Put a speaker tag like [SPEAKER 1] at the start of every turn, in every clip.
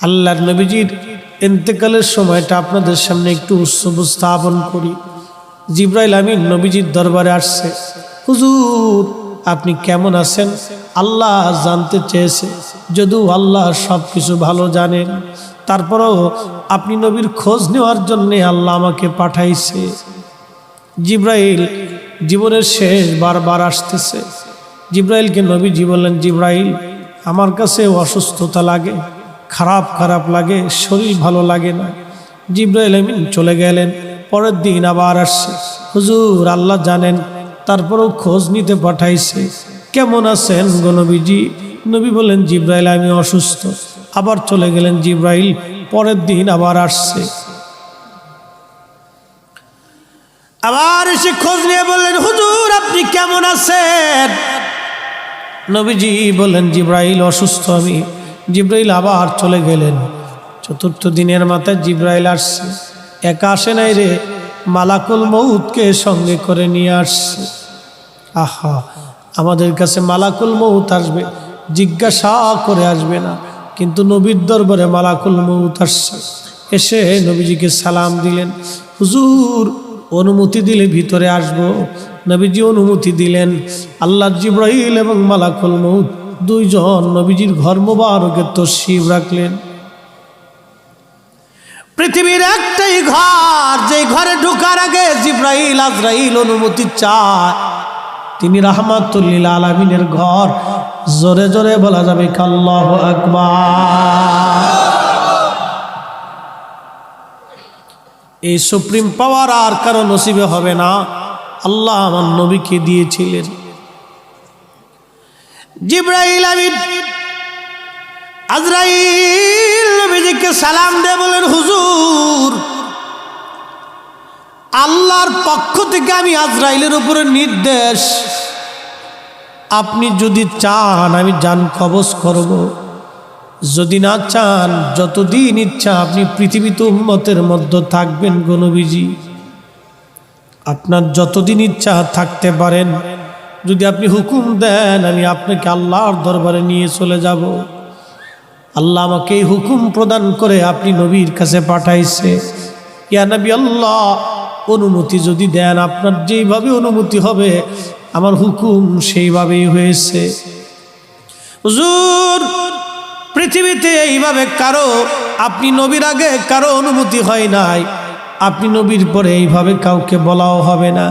[SPEAKER 1] আল্লাহর নবীজির এন্তেকালের সময়টা আপনাদের সামনে একটু উৎসব স্থাপন করি। জিব্রাইল আমিন নবীজির দরবারে আসছে। হুজুর, আপনি কেমন আছেন? আল্লাহ জানতে চেয়েছে, যদিও আল্লাহ সব কিছু ভালো জানেন। তারপরও আপনি নবীর খোঁজ নেওয়ার জন্যে আল্লাহ আমাকে পাঠাইছে। জিব্রাইল জীবনের শেষ বারবার আসতেছে। জিব্রাইলকে নবীজি বললেন, জিব্রাইল, আমার কাছে অসুস্থতা লাগে। খারাপ খারাপ লাগে, শরীর ভালো লাগে না। জিব্রাইল আমিন চলে গেলেন, পরের দিন আবার আসছে। হুজুর, আল্লাহ জানেন, তারপরেও খোঁজ নিতে পাঠাইছে। কেমন আছেন গো নবীজি? নবী বলেন জিব্রাইল আমি অসুস্থ। আবার চলে গেলেন জিব্রাইল, পরের দিন আবার আসছে। আবার এসে খোঁজ নিয়ে বললেন, হুজুর, আপনি কেমন আছেন? নবীজি বললেন, জিব্রাইল অসুস্থ আমি। জিব্রাইল আবার চলে গেলেন। চতুর্থ দিনের মাথায় জিব্রাইল আসছে। একা আসে নাই রে, মালাকুল মৌতকে সঙ্গে করে নিয়ে আসছে। আহা, আমাদের কাছে মালাকুল মৌত আসবে, জিজ্ঞাসা করে আসবে না। কিন্তু নবীর দরবারে মালাকুল মৌত আসছে। এসে নবীজিকে সালাম দিলেন। হুজুর, অনুমতি দিলে ভিতরে আসব। নবীজি অনুমতি দিলেন। আল্লাহ জিব্রাহিল এবং মালাকুল মৌত দুইজন নবীজির ঘর মোবারকের তসিব রাখলেন। পৃথিবীর একটাই ঘর যে ঘরে ঢোকার আগে জিব্রাহিল আজরাইল অনুমতি চায়। তিনি রাহমাতুল্লিল আলমিনের ঘর। জোরে জোরে বলা যাবে কাল্লাহ আকবার। এই সুপ্রিম পাওয়ার আর কারও নসিবে হবে না। আল্লাহ আমার নবীকে দিয়েছিলেন। জিব্রাইল আমিন। আজরাইল নবীজিকে সালাম দিয়ে বলেন হুজুর, আল্লাহর পক্ষ থেকে আমি আজরাইলের উপরে নির্দেশ। আপনি যদি চান, আমি যান, কবজ করব। যদি না চান, যতদিন ইচ্ছা আপনি পৃথিবীতে উম্মতের মধ্যে থাকবেন গণবিজি আপনার যতদিন ইচ্ছা থাকতে পারেন। যদি আপনি হুকুম দেন, আমি আপনাকে আল্লাহর দরবারে নিয়ে চলে যাব। আল্লাহ আমাকে এই হুকুম প্রদান করে আপনি নবীর কাছে পাঠাইছে। ইয়া নবী আল্লাহ, অনুমতি যদি দেন, আপনার যেইভাবে অনুমতি হবে, আমার হুকুম সেইভাবেই হয়েছে। হুজুর, পৃথিবীতে এইভাবে কারও, আপনি নবীর আগে কারও অনুমতি হয় নাই। আপনি নবীর পরে এইভাবে কাউকে বলাও হবে না।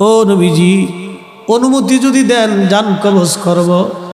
[SPEAKER 1] ও নবীজি অনুমতি যদি দেন যান কবজ করব।